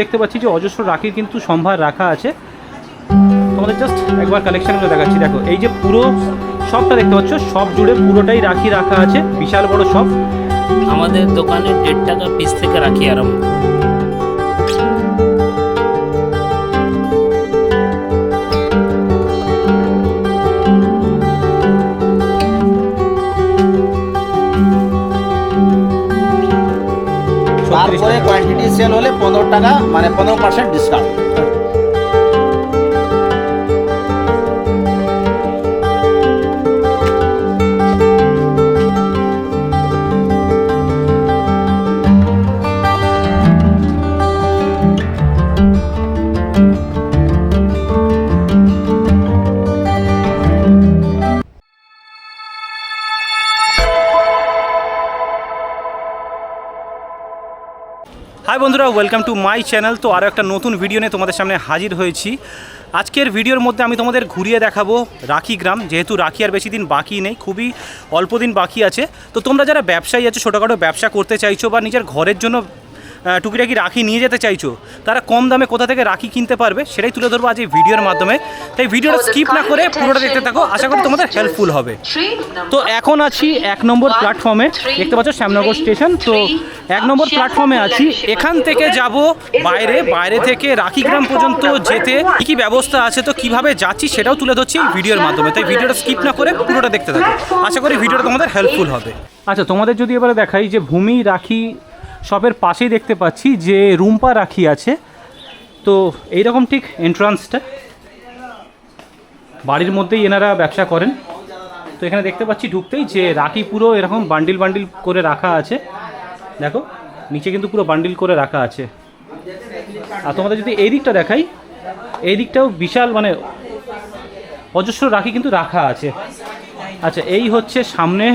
দেখতে পাচ্ছি যে অজস্র রাখির কিন্তু সম্ভার রাখা আছে। তোমাদের জাস্ট একবার কালেকশনগুলো দেখাচ্ছি। দেখো, এই যে পুরো সবটা দেখতে পাচ্ছ সব জুড়ে পুরোটাই রাখি রাখা আছে, বিশাল বড় সব আমাদের দোকানে দেড় টাকা পিস থেকে রাখি আরম্ভ। তারপরে কোয়ান্টিটি সেল হলে পনেরো টাকা মানে পনেরো পার্সেন্ট ডিসকাউন্ট বন্ধুরা ওয়েলকাম টু মাই চ্যানেল তো আরও একটা নতুন ভিডিও নিয়ে তোমাদের সামনে হাজির হয়েছি। আজকের ভিডিওর মধ্যে আমি তোমাদের ঘুরিয়ে দেখাবো রাখি গ্রাম। যেহেতু রাখি আর বেশি দিন বাকি নেই, খুবই অল্প দিন বাকি আছে। তো তোমরা যারা ব্যবসায়ী আছো, ছোটোখাটো ব্যবসা করতে চাইছো বা নিজের ঘরের জন্য টুকিটাকি রাখি নিয়ে যেতে চাইছো তারা কম দামে কোথা থেকে রাখি কিনতে পারবে সেটাই তুলে ধরবো আজ এই ভিডিওর মাধ্যমে। তাই ভিডিওটা স্কিপ না করে পুরোটা দেখতে থাকো আশা করি তোমাদের হেল্পফুল হবে। তো এখন আছি এক নম্বর প্ল্যাটফর্মে দেখতে পাচ্ছ শ্যামনগর স্টেশন তো এক নম্বর প্ল্যাটফর্মে আছি। এখান থেকে যাব বাইরে বাইরে থেকে রাখিগ্রাম পর্যন্ত যেতে কী কী ব্যবস্থা আছে তো কীভাবে যাচ্ছি সেটাও তুলে ধরছি এই ভিডিওর মাধ্যমে। তাই ভিডিওটা স্কিপ না করে পুরোটা দেখতে থাকো। আশা করি ভিডিওটা তোমাদের হেল্পফুল হবে। আচ্ছা তোমাদের যদি এবারে দেখাই যে ভূমি রাখি শপের পাশেই দেখতে পাচ্ছি যে রুম্পা রাখি আছে। তো এইরকম ঠিক এন্ট্রান্সটা বাড়ির মধ্যেই এনারা ব্যবসা করেন। তো এখানে দেখতে পাচ্ছি ঢুকতেই যে রাখি পুরো এরকম বান্ডিল বান্ডিল করে রাখা আছে। দেখো, নিচে কিন্তু পুরো বান্ডিল করে রাখা আছে। আর তোমাদের যদি এই দিকটা দেখাই, এই দিকটাও বিশাল মানে অজস্র রাখি কিন্তু রাখা আছে। আচ্ছা এই হচ্ছে সামনে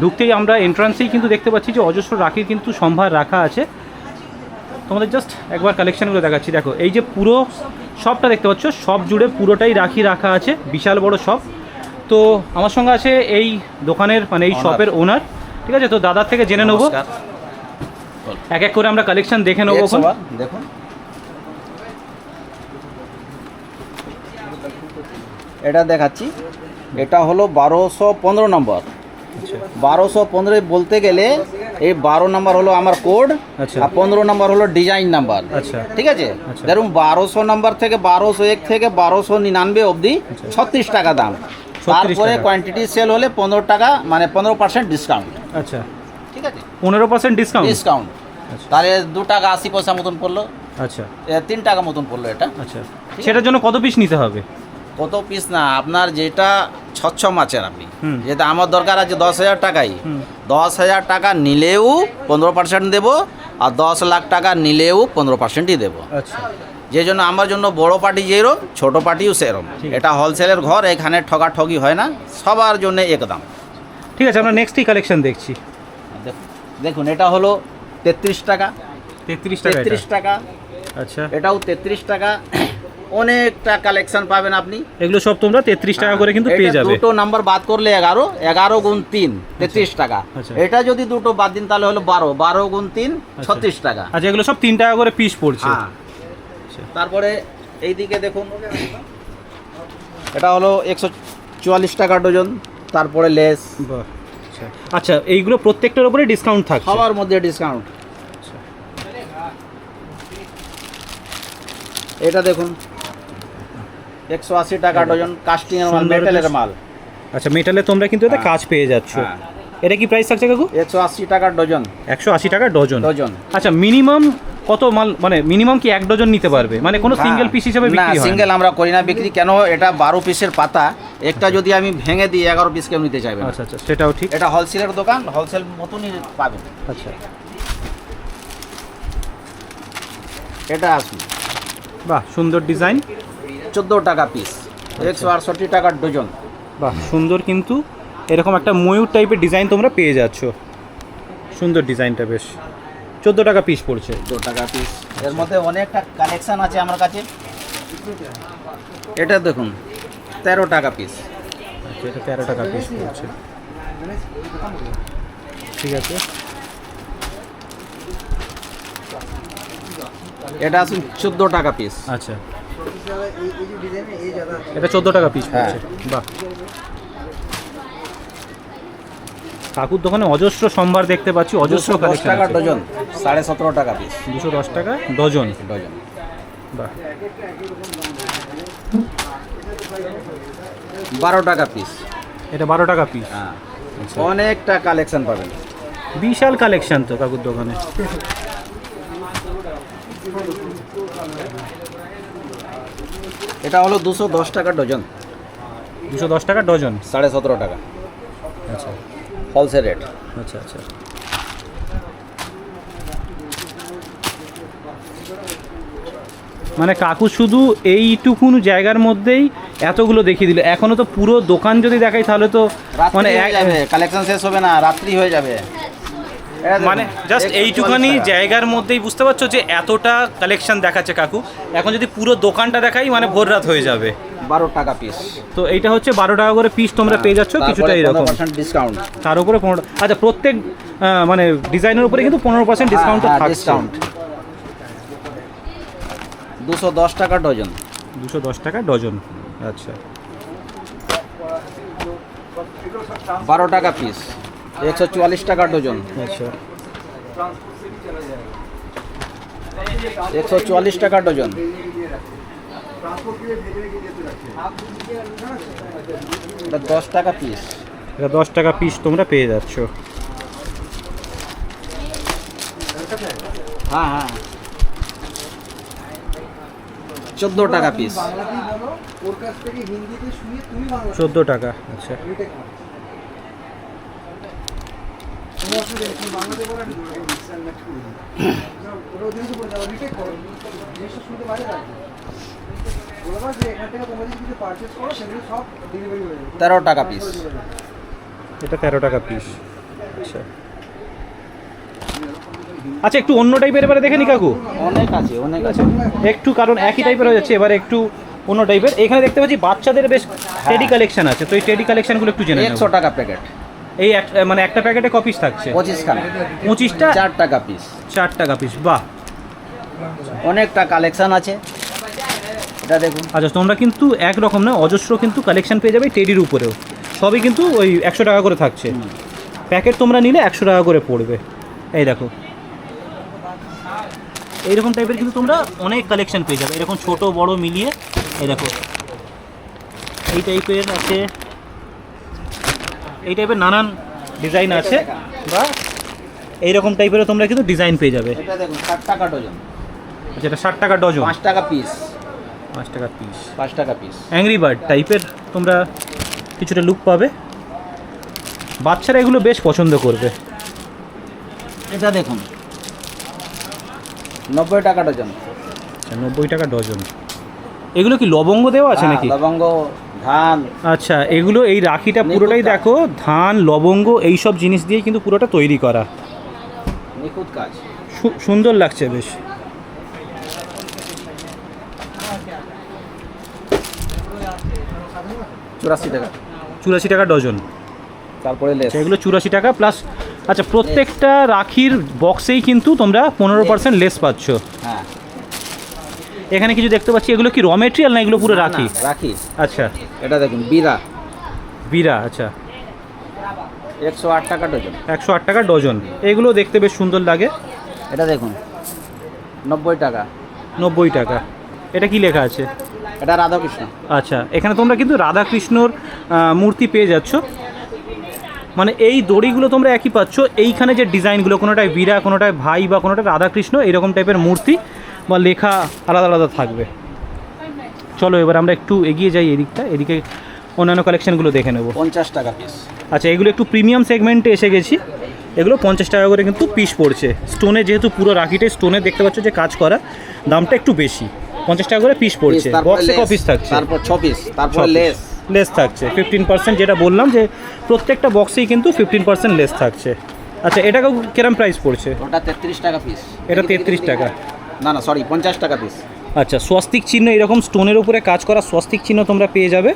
ঢুকতেই আমরা এন্ট্রান্সেই কিন্তু দেখতে পাচ্ছি যে অজস্র রাখির কিন্তু সম্ভার রাখা আছে। তোমাদের জাস্ট একবার কালেকশনগুলো দেখাচ্ছি। দেখো এই যে পুরো সবটা দেখতে পাচ্ছ সব জুড়ে পুরোটাই রাখি রাখা আছে বিশাল বড় শপ তো আমার সঙ্গে আছে এই দোকানের মানে এই শপের ওনার ঠিক আছে? তো দাদার থেকে জেনে নেব। এক এক করে আমরা কালেকশন দেখে নেব। দেখুন। এটা দেখাচ্ছি। এটা হলো বারোশো পনেরো নম্বর। বারোশো পনেরো বলতে গেলে এই বারো নম্বর হলো আমার কোড আচ্ছা। আর পনেরো নম্বর হলো ডিজাইন নাম্বার। আচ্ছা। ঠিক আছে? আচ্ছা। ধরুন বারোশো নম্বর থেকে বারোশো এক থেকে বারোশো নিরানব্বই অবধি ছত্রিশ টাকা দাম। 36 তারপরে কোয়ান্টিটি সেল হলে পনেরো টাকা মানে পনেরো পার্সেন্ট ডিসকাউন্ট আচ্ছা। ঠিক আছে? পনেরো পার্সেন্ট ডিসকাউন্ট ডিসকাউন্ট আচ্ছা। তাহলে দু টাকা আশি পয়সা মতন পড়ল। আচ্ছা। তিন টাকা মতন পড়ল এটা। আচ্ছা। সেটার জন্য কত পিস নিতে হবে? কত পিস না আপনার যেটা ছচ্ছম আছেন আপনি। যেটা আমার দরকার আছে দশ হাজার টাকাই। দশ হাজার টাকা নিলেও পনেরো পার্সেন্ট দেবো আর দশ লাখ টাকা নিলেও পনেরো পার্সেন্টই দেবো। আচ্ছা। যে জন্য আমার জন্য বড় পার্টি যেরম ছোট পার্টিও সেরম। এটা হোলসেলের ঘর এখানে ঠগাঠগি হয় না সবার জন্য একদম ঠিক আছে আমরা নেক্সটই কালেকশন দেখছি। দেখুন দেখুন এটা হলো তেত্রিশ টাকা। তেত্রিশ টাকা তেত্রিশ টাকা। আচ্ছা। এটাও তেত্রিশ টাকা। অনেকটা কালেকশন পাবেন আপনি। এগুলো সব তোমরা তেত্রিশ টাকা করে কিন্তু পেয়ে যাবে। দুটো নাম্বার বাদ করলে এগারো এগারো গুণ তিন তেত্রিশ টাকা। আচ্ছা। এটা যদি দুটো বাদ দিন তাহলে হলো বারো বারো গুণ তিন ছত্রিশ টাকা। আচ্ছা এগুলো সব তিন টাকা করে পিস পড়ছে। হ্যাঁ। আচ্ছা। তারপরে এইদিকে দেখুন এটা হলো একশো চুয়াল্লিশ টাকা ডজন তারপরে লেস। আচ্ছা। আচ্ছা এইগুলো প্রত্যেকটার উপরে ডিসকাউন্ট থাকছে? সবার মধ্যে ডিসকাউন্ট আচ্ছা। এটা দেখুন একশো আশি টাকা ডজন কাস্টিং এর মাল মেটালের মাল। আচ্ছা মেটালে তোমরা কিন্তু এতে হ্যাঁ। কাজ পেয়ে যাচ্ছ। হ্যাঁ। এটা কি প্রাইস থাকছে কাকু? একশো আশি টাকা ডজন। একশো আশি টাকা ডজন। ডজন। আচ্ছা মিনিমাম কত মাল মানে মিনিমাম কি এক ডজন নিতে পারবে? মানে কোনো সিঙ্গেল পিস হিসাবে। না সিঙ্গেল আমরা করি না বিক্রি। কেন? এটা বারো পিসের পাতা। একটা যদি আমি ভেঙে দিই এগারো পিস কেউ নিতে চাইবে আচ্ছা আচ্ছা সেটাও ঠিক। এটা হোলসেলের দোকান হোলসেল মতনই পাবেন। আচ্ছা। এটা আসুন। বাহ সুন্দর ডিজাইন চোদ্দ টাকা পিস একশো আটষট্টি টাকার ডজন বাহ সুন্দর কিন্তু। এরকম একটা ময়ূর টাইপের ডিজাইন তোমরা পেয়ে যাচ্ছ। সুন্দর ডিজাইনটা বেশ। চোদ্দ টাকা পিস পড়ছে। দু টাকা পিস এর মধ্যে অনেকটা কালেকশন আছে আমার কাছে। এটা দেখুন তেরো টাকা পিস আচ্ছা এটা তেরো টাকা পিস পড়ছে। ঠিক আছে। এটা আসুন চোদ্দ টাকা পিস আচ্ছা। এটা চোদ্দ টাকা পিস হ্যাঁ। বাহ। কাকুর দোকানে অজস্র সম্ভার দেখতে পাচ্ছি অজস্র কালেকশন টাকা ডজন সাড়ে সতেরো টাকা পিস দুশো দশ টাকা ডজন। ডজন। বাহ। বারো টাকা পিস এটা বারো টাকা পিস হ্যাঁ। আচ্ছা। অনেকটা কালেকশন পাবেন। বিশাল কালেকশন তো কাকুর দোকানে। এটা হলো দুশো দশ টাকা ডজন। দুশো দশ টাকা ডজন? সাড়ে সতেরো টাকা। আচ্ছা। হোলসেল রেট আচ্ছা আচ্ছা। মানে কাকু শুধু এইটুকুন জায়গার মধ্যেই এতগুলো দেখিয়ে দিল। এখনও তো পুরো দোকান যদি দেখাই তাহলে তো মানে কালেকশন শেষ হবে না রাত্রি হয়ে যাবে। মানে জাস্ট 140 এইটুখানি জায়গার মধ্যেই বুঝতে পারছ যে এতটা কালেকশন দেখাচ্ছে কাকু। এখন যদি পুরো দোকানটা দেখাই মানে ভোর রাত হয়ে যাবে। বারো টাকা পিস তো এইটা হচ্ছে বারো টাকা করে পিস তোমরা পেয়ে যাচ্ছ কিছুটা এরকম। ডিসকাউন্ট তার উপরে পনেরো আচ্ছা প্রত্যেক আহ, মানে ডিজাইনের উপরে কিন্তু পনেরো পার্সেন্ট ডিসকাউন্ট থাকছে। ডিসকাউন্ট দুশো দশ টাকা ডজন দুশো দশ টাকা ডজন আচ্ছা। বারো টাকা পিস একশো চুয়াল্লিশ টাকা ডজন। আচ্ছা। একশো চুয়াল্লিশ টাকা ডজন। দশ টাকা পিস এটা দশ টাকা পিস তোমরা পেয়ে যাচ্ছ। হ্যাঁ হ্যাঁ। চোদ্দ টাকা পিস চোদ্দ টাকা আচ্ছা। তেরো টাকা পিস এটা তেরো টাকা পিস আচ্ছা। আচ্ছা একটু অন্য টাইপের এবারে দেখে নি কাকু? অনেক আছে অনেক আছে। একটু কারণ একই টাইপের হয়ে যাচ্ছে এবারে একটু অন্য টাইপের এখানে দেখতে পাচ্ছি বাচ্চাদের বেশ টেডি কালেকশন আছে তো এই টেডি কালেকশনগুলো একটু জেনে একশো টাকা প্যাকেট এই মানে একটা প্যাকেটে কপিস থাকছে? পঁচিশ পঁচিশটা? চার টাকা পিস চার টাকা পিস বাহ। অনেকটা কালেকশন আছে। এটা দেখুন। আচ্ছা তোমরা কিন্তু একরকম না অজস্র কিন্তু কালেকশন পেয়ে যাবে টেডির উপরেও। সবই কিন্তু ওই একশো টাকা করে থাকছে। প্যাকেট তোমরা নিলে একশো টাকা করে পড়বে। এই দেখো। এইরকম টাইপের কিন্তু তোমরা অনেক কালেকশন পেয়ে যাবে। এরকম ছোট বড় মিলিয়ে এই দেখো। এই টাইপের আছে এই টাইপের নানান ডিজাইন আছে বা এইরকম টাইপেরও তোমরা কিন্তু ডিজাইন পেয়ে যাবে। এটা দেখুন ষাট টাকা ডজন। আচ্ছা এটা ষাট টাকা ডজন। পাঁচ টাকা পিস পাঁচ টাকা পিস পাঁচ টাকা পিস অ্যাংরি বার্ড টাইপের তোমরা কিছুটা লুক পাবে। বাচ্চারা এগুলো বেশ পছন্দ করবে। এটা দেখুন নব্বই টাকা ডজন। আচ্ছা নব্বই টাকা ডজন। এগুলো কি লবঙ্গ দেওয়া আছে হ্যাঁ, নাকি? লবঙ্গ ধান। আচ্ছা এগুলো এই রাখিটা পুরোটাই দেখো ধান লবঙ্গ এই সব জিনিস দিয়ে কিন্তু পুরোটা তৈরি করা। নিখুঁত কাজ। সুন্দর লাগছে বেশ। চুরাশি টাকা। চুরাশি টাকা ডজন। তারপরে লেস। আচ্ছা এগুলো চুরাশি টাকা প্লাস আচ্ছা প্রত্যেকটা রাখির বক্সেই কিন্তু তোমরা পনেরো পার্সেন্ট লেস পাচ্ছ। হ্যাঁ। এখানে কিছু দেখতে পাচ্ছি। এগুলো কি র মেটেরিয়াল না এগুলো পুরো রাখি? রাখি। আচ্ছা। এটা দেখুন বিরা বিরা আচ্ছা। একশো আট টাকা ডজন। একশো আট টাকা ডজন। এগুলো দেখতে বেশ সুন্দর লাগে। এটা দেখুন নব্বই টাকা। নব্বই টাকা। এটা কি লেখা আছে? এটা রাধাকৃষ্ণ। আচ্ছা এখানে তোমরা কিন্তু রাধাকৃষ্ণর মূর্তি পেয়ে যাচ্ছ। মানে এই দড়িগুলো তোমরা একই পাচ্ছ। এইখানে যে ডিজাইনগুলো কোনোটায় বীরা কোনোটায় ভাই বা কোনোটা রাধাকৃষ্ণ এরকম টাইপের মূর্তি বা লেখা আলাদা আলাদা থাকবে। চলো এবার আমরা একটু এগিয়ে যাই এদিকটা এদিকে অন্যান্য কালেকশনগুলো দেখে নেব। পঞ্চাশ টাকা পিস আচ্ছা এগুলো একটু প্রিমিয়াম সেগমেন্টে এসে গেছি। এগুলো পঞ্চাশ টাকা করে কিন্তু পিস পড়ছে। স্টোনে যেহেতু পুরো রাখিটে স্টোনে দেখতে পাচ্ছ যে কাজ করা দামটা একটু বেশি। পঞ্চাশ টাকা করে পিস পড়ছে। বক্সে ক পিস থাকছে। তারপর ছ পিস তারপর লেস লেস থাকছে। ফিফটিন পার্সেন্ট যেটা বললাম যে প্রত্যেকটা বক্সেই কিন্তু ফিফটিন পার্সেন্ট লেস থাকছে। আচ্ছা এটা কিরম প্রাইস পড়ছে? ওটা তেত্রিশ টাকা পিস এটা তেত্রিশ টাকা। না না সরি পঞ্চাশ টাকা পিস আচ্ছা স্বস্তিক চিহ্ন এরকম স্টোনের উপরে কাজ করা স্বস্তিক চিহ্ন তোমরা পেয়ে যাবে।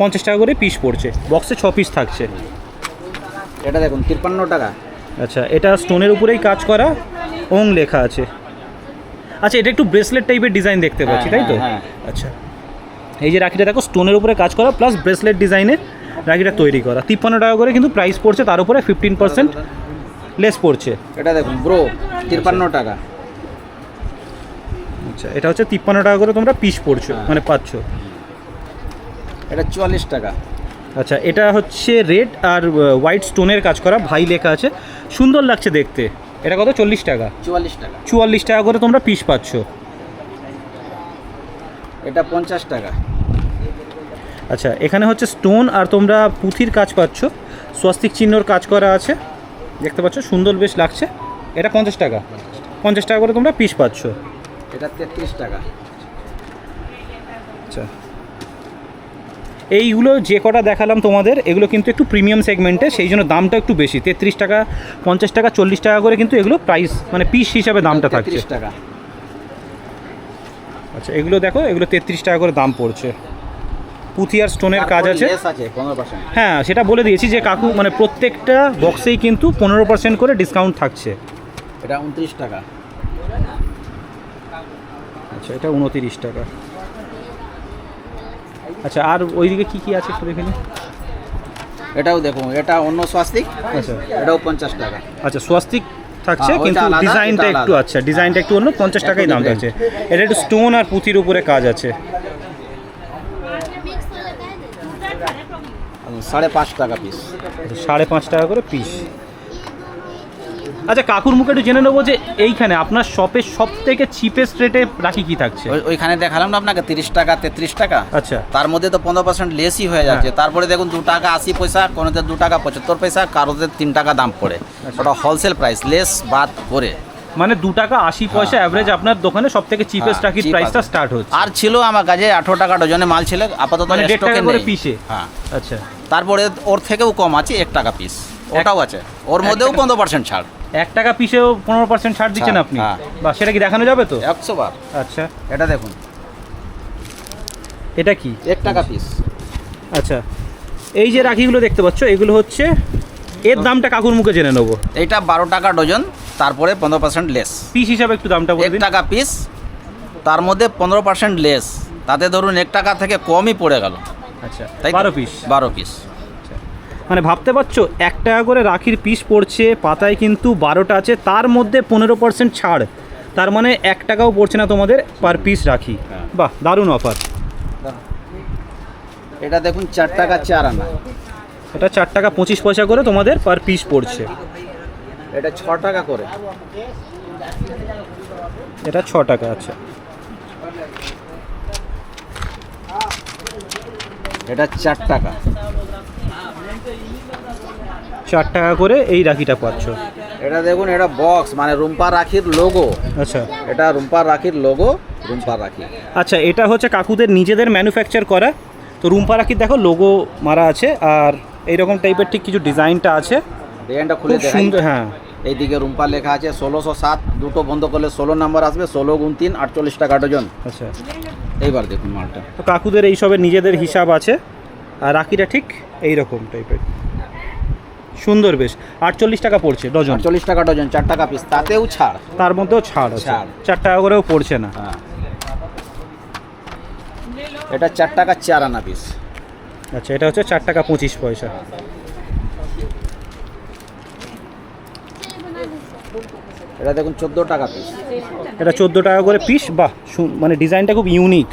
পঞ্চাশ টাকা করে পিস পড়ছে। বক্সে ছ পিস থাকছে। এটা দেখুন তিপ্পান্ন টাকা। আচ্ছা এটা স্টোনের উপরেই কাজ করা। ওং লেখা আছে। আচ্ছা এটা একটু ব্রেসলেট টাইপের ডিজাইন দেখতে পাচ্ছি তাই তো? হ্যাঁ, আচ্ছা। এই যে রাখিটা দেখো স্টোনের উপরে কাজ করা প্লাস ব্রেসলেট ডিজাইনের রাখিটা তৈরি করা। তিপ্পান্ন টাকা করে কিন্তু প্রাইস পড়ছে তার উপরে ফিফটিন পার্সেন্ট লেস পড়ছে। এটা দেখুন ব্রো তিপ্পান্ন টাকা। আচ্ছা এটা হচ্ছে তিপ্পান্ন টাকা করে তোমরা পিস পড়ছো মানে পাচ্ছ। এটা চুয়াল্লিশ টাকা। আচ্ছা এটা হচ্ছে রেড আর হোয়াইট স্টোনের কাজ করা ভাই লেখা আছে। সুন্দর লাগছে দেখতে। এটা কত? চল্লিশ টাকা। চুয়াল্লিশ টাকা। চুয়াল্লিশ টাকা করে তোমরা পিস পাচ্ছ। এটা পঞ্চাশ টাকা। আচ্ছা এখানে হচ্ছে স্টোন আর তোমরা পুঁথির কাজ পাচ্ছ। স্বস্তিক চিহ্নর কাজ করা আছে। দেখতে পাচ্ছ সুন্দর বেশ লাগছে। এটা পঞ্চাশ টাকা। পঞ্চাশ টাকা করে তোমরা পিস পাচ্ছ। এটা তেত্রিশ টাকা। আচ্ছা। এইগুলো যে কটা দেখালাম তোমাদের এগুলো কিন্তু একটু প্রিমিয়াম সেগমেন্টে সেই জন্য দামটা একটু বেশি। তেত্রিশ টাকা পঞ্চাশ টাকা চল্লিশ টাকা করে কিন্তু এগুলো প্রাইস মানে পিস হিসাবে দামটা থাকছে। তেত্রিশ টাকা। আচ্ছা এগুলো দেখো এগুলো তেত্রিশ টাকা করে দাম পড়ছে। পুঁথি আর স্টোনের কাজ আছে। হ্যাঁ সেটা বলে দিয়েছি যে কাকু মানে প্রত্যেকটা বক্সেই কিন্তু পনেরো পার্সেন্ট করে ডিসকাউন্ট থাকছে। এটা উনত্রিশ টাকা। আচ্ছা এটা উনতিরিশ টাকা। আচ্ছা আর ওইদিকে কি কি আছে একটু দেখে নিই এটাও দেখুন এটা অন্য স্বাস্তিক আচ্ছা। এটাও পঞ্চাশ টাকা। আচ্ছা স্বস্তিক থাকছে হ্যাঁ, কিন্তু ডিজাইনটা একটু আচ্ছা ডিজাইনটা একটু অন্য পঞ্চাশ টাকাই দাম। থাকছে। এটা একটু স্টোন আর পুঁথির উপরে কাজ আছে। সাড়ে পাঁচ টাকা পিস সাড়ে পাঁচ টাকা করে পিস আচ্ছা কাকুর মুখে একটু জেনে নেব যে এইখানে আপনার শপের সব থেকে চিপেস্ট রেটে রাখি কি থাকছে? ওই- ওইখানে দেখালাম না আপনাকে তিরিশ টাকা তেত্রিশ টাকা। আচ্ছা। তার মধ্যে তো পনেরো পার্সেন্ট লেসই হয়ে যাচ্ছে। তারপরে দেখুন দু টাকা আশি পয়সা কোনোতে দু টাকা পঁচাত্তর পয়সা কারোতে তিন টাকা দাম পড়ে। ওটা হোলসেল প্রাইস লেস বাদ করে মানে দু টাকা আশি পয়সা অ্যাভারেজ আপনার দোকানে সব থেকে চিপেস্ট হ্যাঁ, রাখির cheap প্রাইসটা আছে। স্টার্ট হচ্ছে। আর ছিল আমার কাছে আঠারো টাকা ডজনে মাল ছিল আপাতত মানে দেড় স্টকে টাকা করে নেই। পিসে হ্যাঁ। আচ্ছা। তারপরে ওর থেকেও কম আছে এক টাকা পিস ওটাও আছে। ওর মধ্যেও পনেরো পার্সেন্ট ছাড়। এক টাকা পিসেও পনেরো পার্সেন্ট ছাড় দিচ্ছেন আপনি? হ্যাঁ। বা সেটা কি দেখানো যাবে তো? একশো বার আচ্ছা। এটা দেখুন। এটা কি? এক টাকা পিস। আচ্ছা। এই যে রাখিগুলো দেখতে পাচ্ছ এগুলো হচ্ছে এর দামটা কাকুর মুখে জেনে নেব। এটা বারো টাকা ডজন তারপরে পনেরো পার্সেন্ট লেস পিস হিসাবে একটু দামটা বলে এক দিন। টাকা পিস তার মধ্যে পনেরো পার্সেন্ট লেস তাতে ধরুন এক টাকা থেকে কমই পড়ে গেল। আচ্ছা। তাই তো? বারো পিস। বারো পিস। মানে ভাবতে পারছ এক টাকা করে রাখির পিস পড়ছে পাতায় কিন্তু বারোটা আছে তার মধ্যে পনেরো পার্সেন্ট ছাড়। তার মানে এক টাকাও পড়ছে না তোমাদের পার পিস রাখি। হ্যাঁ। বাহ দারুণ অফার এটা দেখুন চার টাকা চার আনা। এটা চার টাকা পঁচিশ পয়সা করে তোমাদের পার পিস পড়ছে। এটা ছ টাকা করে। এটা ছ টাকা আচ্ছা। এটা চার টাকা। চার টাকা করে এই রাখিটা পাচ্ছ। এটা দেখুন এটা বক্স মানে রুম্পা রাখির লোগো আচ্ছা। এটা রুম্পা রাখির লোগো রুম্পা রাখি। আচ্ছা এটা হচ্ছে কাকুদের নিজেদের ম্যানুফ্যাকচার করা। তো রুম্পা রাখির দেখো লোগো মারা আছে আর এইরকম টাইপের ঠিক কিছু ডিজাইনটা আছে। ডিজাইনটা খুলে সুন্দর হ্যাঁ। এইদিকে রুম্পা লেখা আছে ষোলোশো সাত দুটো বন্ধ করলে ষোলো নাম্বার আসবে ষোলো গুণ তিন আটচল্লিশ টাকা ডজন। আচ্ছা। এইবার দেখুন মালটা। তো কাকুদের এইসবের নিজেদের হিসাব আছে। আর রাখিটা ঠিক এই রকম টাইপের সুন্দর বেশ। আটচল্লিশ টাকা পড়ছে ডজন। চল্লিশ টাকা ডজন চার টাকা পিস তাতেও ছাড়। তার মধ্যেও ছাড় আছে। ছাড়। চার টাকা করেও পড়ছে না। হ্যাঁ। এটা চার টাকা চার আনা পিস আচ্ছা এটা হচ্ছে চার টাকা পঁচিশ পয়সা। এটা দেখুন চোদ্দ টাকা পিস এটা চোদ্দ টাকা করে পিস বাহ সু- মানে ডিজাইনটা খুব ইউনিক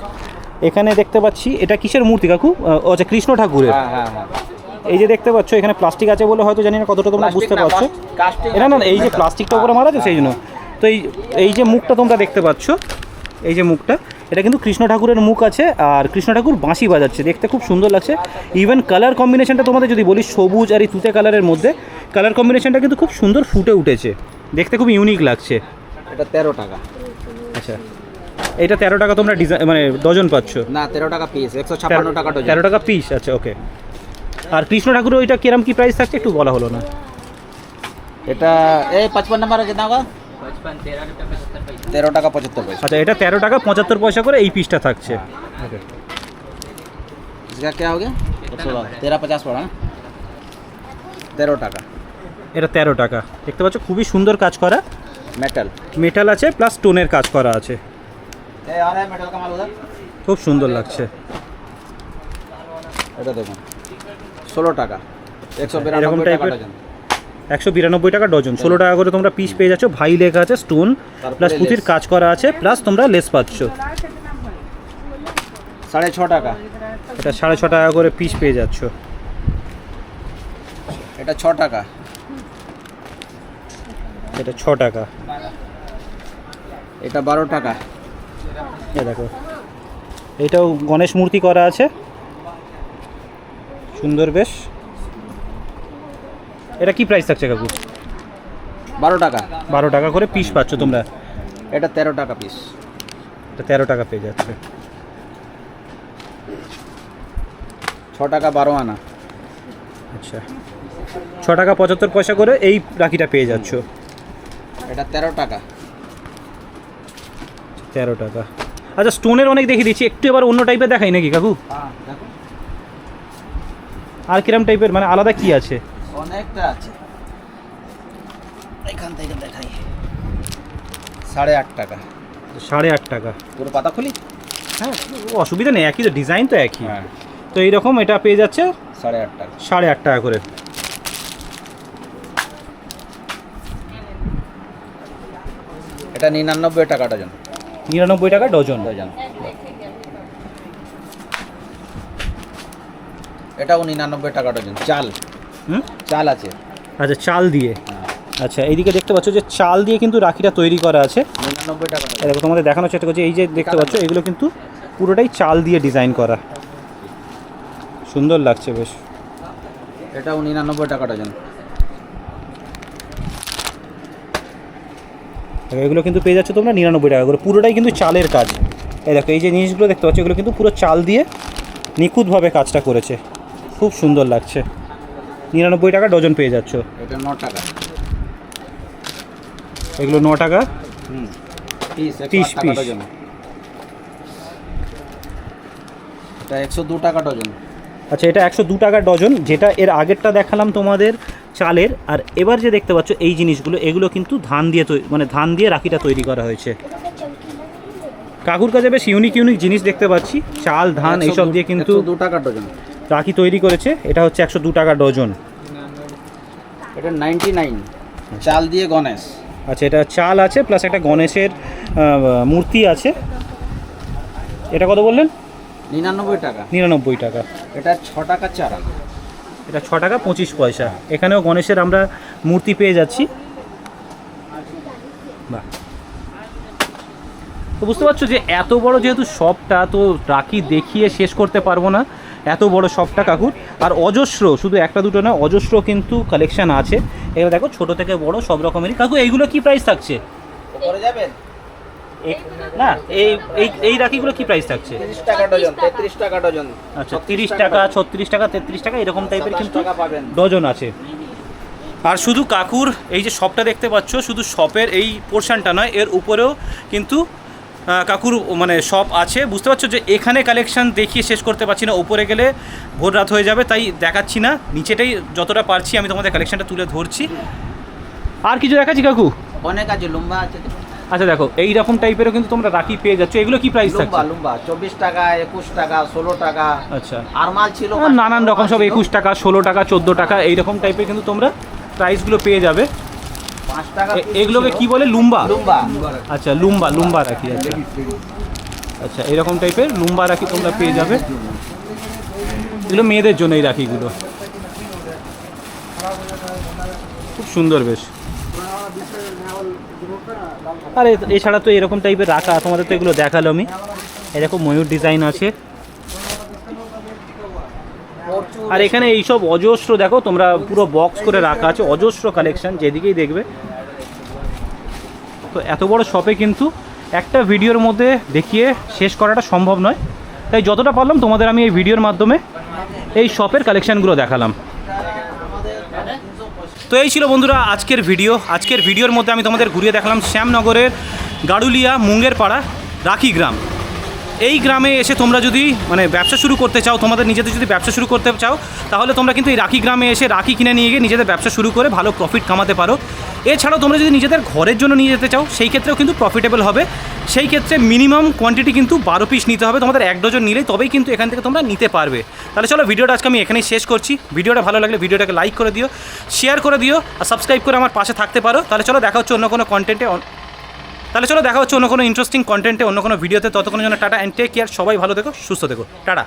এখানে দেখতে পাচ্ছি এটা কিসের মূর্তি কাকু? ও আচ্ছা কৃষ্ণ ঠাকুরের। হ্যাঁ হ্যাঁ হ্যাঁ। এই যে দেখতে পাচ্ছ এখানে প্লাস্টিক আছে বলে হয়তো জানি না কতটা তোমরা বুঝতে পারছ। না না, এই যে প্লাস্টিকটা উপরে মারা আছে সেই জন্য। তো এই এই যে মুখটা তোমরা দেখতে পাচ্ছ এই যে মুখটা এটা কিন্তু কৃষ্ণ ঠাকুরের মুখ আছে আর কৃষ্ণ ঠাকুর বাঁশি বাজাচ্ছে। দেখতে খুব সুন্দর লাগছে। ইভেন কালার কম্বিনেশনটা তোমাদের যদি বলি সবুজ আর এই তুতে কালারের মধ্যে কালার কম্বিনেশনটা কিন্তু খুব সুন্দর ফুটে উঠেছে। দেখতে খুব ইউনিক লাগছে। এটা তেরো টাকা। আচ্ছা। এটা তেরো টাকা তোমরা ডিজাইন মানে ডজন পাচ্ছ না তেরো টাকা পিস একশো ছাপ্পান্ন টাকা ডজন তেরো টাকা পিস আচ্ছা ওকে আর কৃষ্ণ ঠাকুরের ওইটা কিরম কি প্রাইস থাকছে একটু বলা হলো না এটা এই পঁচপন নাম্বার আছে দাও তেরো টাকা পঁচাত্তর পয়সা আচ্ছা এটা তেরো টাকা পঁচাত্তর পয়সা করে এই পিসটা থাকছে इसका क्या हो गया तेरह पचास पड़ा ना তেরো টাকা এটা তেরো টাকা দেখতে পাচ্ছ খুবই সুন্দর কাজ করা মেটাল মেটাল আছে প্লাস স্টোনের কাজ করা আছে খুব সুন্দর লাগছে। এটা দেখুন। ষোলো টাকা। একশো এরকম টাইপের- ডজন একশো বিরানব্বই টাকা ডজন ষোলো টাকা করে তোমরা পিস পেয়ে যাচ্ছ। ভাই লেখা আছে স্টোন প্লাস পুঁতির কাজ করা আছে প্লাস তোমরা লেস পাচ্ছ। সাড়ে ছ টাকা। এটা সাড়ে ছ টাকা করে পিস পেয়ে যাচ্ছ। এটা ছ টাকা। এটা ছ টাকা। এটা বারো টাকা। এ দেখো। এটাও গণেশ মূর্তি করা আছে। সুন্দর বেশ। এটা কি প্রাইস থাকছে কাকু? বারো টাকা। বারো টাকা করে পিস পাচ্ছ তোমরা। এটা তেরো টাকা পিস এটা তেরো টাকা পেয়ে যাচ্ছে। ছ টাকা বারো আনা। আচ্ছা। ছ টাকা পঁচাত্তর পয়সা করে এই রাখিটা পেয়ে যাচ্ছ। এটা তেরো টাকা। তেরো টাকা। আচ্ছা স্টোনের অনেক দেখিয়ে দিচ্ছি। একটু এবার অন্য টাইপের দেখাই নাকি কাকু? আর কিরম টাইপের মানে আলাদা কি আছে? অনেকটা আছে। এখান থেকে দেখাই। সাড়ে আট টাকা। সাড়ে আট টাকা। পুরো পাতা খুলি? হ্যাঁ অসুবিধা নেই একই তো ডিজাইন তো একই। হ্যাঁ। তো এইরকম এটা পেয়ে যাচ্ছে সাড়ে আট টাকা। সাড়ে আট টাকা করে। এটা নিরানব্বই টাকা ডজন নিরানব্বই টাকা ডজন। ডজন। এটাও নিরানব্বই টাকা ডজন। চাল। হুম? চাল আছে। আচ্ছা চাল দিয়ে। আচ্ছা এইদিকে দেখতে পাচ্ছ যে চাল দিয়ে কিন্তু রাখিটা তৈরি করা আছে। নিরানব্বই টাকা দেখো তোমাদের দেখানোর চেষ্টা করছি এই যে দেখতে পাচ্ছ এগুলো কিন্তু পুরোটাই চাল দিয়ে ডিজাইন করা। সুন্দর লাগছে বেশ। এটাও নিরানব্বই টাকা ডজন। এগুলো কিন্তু পেয়ে যাচ্ছ তোমরা নিরানব্বই টাকা। করে পুরোটাই কিন্তু চালের কাজ। এই দেখো এই যে জিনিসগুলো দেখতে পাচ্ছ এগুলো কিন্তু পুরো চাল দিয়ে নিখুঁতভাবে কাজটা করেছে। খুব সুন্দর লাগছে। নিরানব্বই টাকা ডজন পেয়ে যাচ্ছ। এটা ন টাকা। এগুলো ন টাকা? পিস এটা একশো দু টাকা ডজন। আচ্ছা এটা একশো দু টাকা ডজন যেটা এর আগেরটা দেখালাম তোমাদের। চালের আর এবার যে দেখতে পাচ্ছ এই জিনিসগুলো এগুলো কিন্তু ধান দিয়ে তৈরি মানে ধান দিয়ে রাখিটা তৈরি করা হয়েছে। কাকুর কাছে বেশ ইউনিক ইউনিক জিনিস দেখতে পাচ্ছি। চাল ধান এইসব দিয়ে কিন্তু দু টাকা ডজন। রাখি তৈরি করেছে। এটা হচ্ছে একশো দু টাকা ডজন। এটা নাইনটি নাইন চাল দিয়ে গণেশ। আচ্ছা এটা চাল আছে প্লাস একটা গণেশের মূর্তি আছে। এটা কত বললেন? নিরানব্বই টাকা। নিরানব্বই টাকা। এটা ছ টাকা চারা। এটা ছ টাকা পঁচিশ পয়সা। এখানেও গণেশের আমরা মূর্তি পেয়ে যাচ্ছি। বাহ। তো বুঝতে পারছ যে এত বড় যেহেতু শপটা, তো রাখি দেখিয়ে শেষ করতে পারব না। এত বড় শপটা কাকুর। আর অজস্র, শুধু একটা দুটো না, অজস্র কিন্তু কালেকশান আছে। এবার দেখো ছোট থেকে বড় সব রকমেরই। কাকু, এইগুলো কি প্রাইস থাকছে? যাবেন? না এই এই এই রাখিগুলো কি প্রাইস থাকছে? তিরিশ টাকা ডজন তেত্রিশ টাকা ডজন। আচ্ছা তিরিশ টাকা। ছত্রিশ টাকা তেত্রিশ টাকা এরকম টাইপের কিন্তু ডজন আছে। আর শুধু কাকুর এই যে শপটা দেখতে পাচ্ছ শুধু শপের এই পোর্শনটা নয় এর উপরেও কিন্তু কাকুর মানে শপ আছে। বুঝতে পারছ যে এখানে কালেকশন দেখিয়ে শেষ করতে পারছি না উপরে গেলে ভোর রাত হয়ে যাবে তাই দেখাচ্ছি না। নিচেটাই যতটা পারছি আমি তোমাদের কালেকশনটা তুলে ধরছি। আর কিছু দেখাচ্ছি কাকু? অনেক আছে লম্বা আছে। আচ্ছা দেখো এই রকম টাইপেরও কিন্তু তোমরা রাখি পেয়ে যাচ্ছ। এগুলো কি প্রাইস লম্বা থাকছে? লম্বা চব্বিশ টাকা একুশ টাকা ষোলো টাকা। আচ্ছা। আর মাল ছিল নানান রকম সব একুশ টাকা ষোলো টাকা চোদ্দ টাকা এইরকম টাইপের কিন্তু তোমরা প্রাইসগুলো পেয়ে যাবে। এগুলোকে কি বলে? লুম্বা? লম্বা। আচ্ছা লুম্বা লুম্বা রাখি আচ্ছা। আচ্ছা এরকম টাইপের লুম্বা রাখি তোমরা পেয়ে যাবে। এগুলো মেয়েদের জন্য এই রাখিগুলো। খুব সুন্দর বেশ। আর এছাড়া তো এরকম টাইপের রাখা, তোমাদের তো এগুলো দেখাল আমি। এরকম ময়ূর ডিজাইন আছে। আর এখানে এইসব অজস্র, দেখো তোমরা পুরো বক্স করে রাখা আছে, অজস্র কালেকশন যেদিকেই দেখবে। তো এত বড় শপে কিন্তু একটা ভিডিওর মধ্যে দেখিয়ে শেষ করাটা সম্ভব নয়। তাই যতটা পারলাম তোমাদের আমি এই ভিডিওর মাধ্যমে এই শপের কালেকশানগুলো দেখালাম। তো এই ছিল বন্ধুরা আজকের ভিডিও। আজকের ভিডিওর মধ্যে আমি তোমাদের ঘুরিয়ে দেখালাম শ্যামনগরের গাড়ুলিয়া মুঙ্গের পাড়া রাখি গ্রাম। এই গ্রামে এসে তোমরা যদি মানে ব্যবসা শুরু করতে চাও, তোমাদের নিজেদের যদি ব্যবসা শুরু করতে চাও, তাহলে তোমরা কিন্তু এই রাখি গ্রামে এসে রাখি কিনে নিয়ে গিয়ে নিজেদের ব্যবসা শুরু করে ভালো প্রফিট কামাতে পারো। এছাড়াও তোমরা যদি নিজেদের ঘরের জন্য নিয়ে যেতে চাও, সেই ক্ষেত্রেও কিন্তু প্রফিটেবল হবে। সেই ক্ষেত্রে মিনিমাম কোয়ান্টিটি কিন্তু বারো পিস নিতে হবে। তোমাদের এক ডজন নিলেই তবেই কিন্তু এখান থেকে তোমরা নিতে পারবে। তাহলে চলো ভিডিওটা আজকে আমি এখানেই শেষ করছি। ভিডিওটা ভালো লাগলে ভিডিওটাকে লাইক করে দিও শেয়ার করে দিও, আর সাবস্ক্রাইব করে আমার পাশে থাকতে পারো। তাহলে চলো দেখা হচ্ছে অন্য কোনো কন্টেন্টে তাহলে চলো দেখা হচ্ছে অন্য কোনো ইন্টারেস্টিং কন্টেন্টে অন্য কোনো ভিডিওতে ততক্ষণের জন্য টাটা অ্যান্ড টেক কেয়ার সবাই ভালো দেখো সুস্থ দেখো টাটা।